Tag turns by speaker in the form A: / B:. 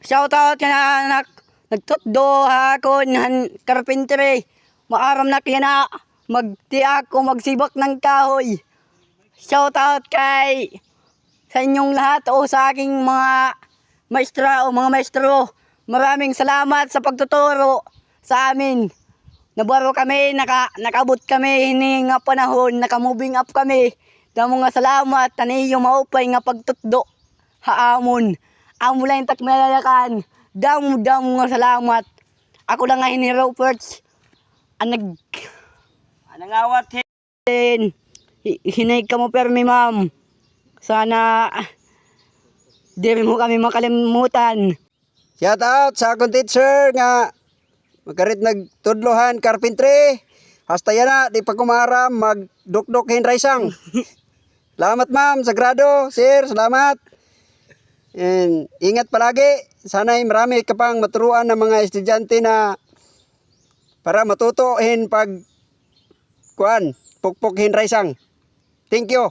A: Shout out ka na anak. Nagtutdo ako ng carpentry. Maaram na kaya na magti ako magsibak ng kahoy. Shout out kay sa inyong lahat o sa aking mga maestra o mga maestro. Maraming salamat sa pagtuturo sa amin. Nabaro kami, naka, nakabot kami, hini nga panahon, naka-moving up kami. Damo nga salamat, taniyo maupay nga pagtutdo. Haamon, amo lang takmalayakan. Damo, damo nga salamat. Ako lang nga hini Roberts. Ang nag...
B: Anong awat?
A: Hin- Hinay ka mo permi ma'am. Sana di mo kami makalimutan.
C: Shout out sa akong teacher nga magkarit nagtudlohan carpentry. Hasta yan na, di pa kumaram, magdukdok hinraisang. salamat ma'am, sagrado, sir, salamat. And ingat palagi. Sana'y marami ka pang maturuan ng mga estudyante na para matuto hin pag kuan, pukpok hinraisang. Thank you.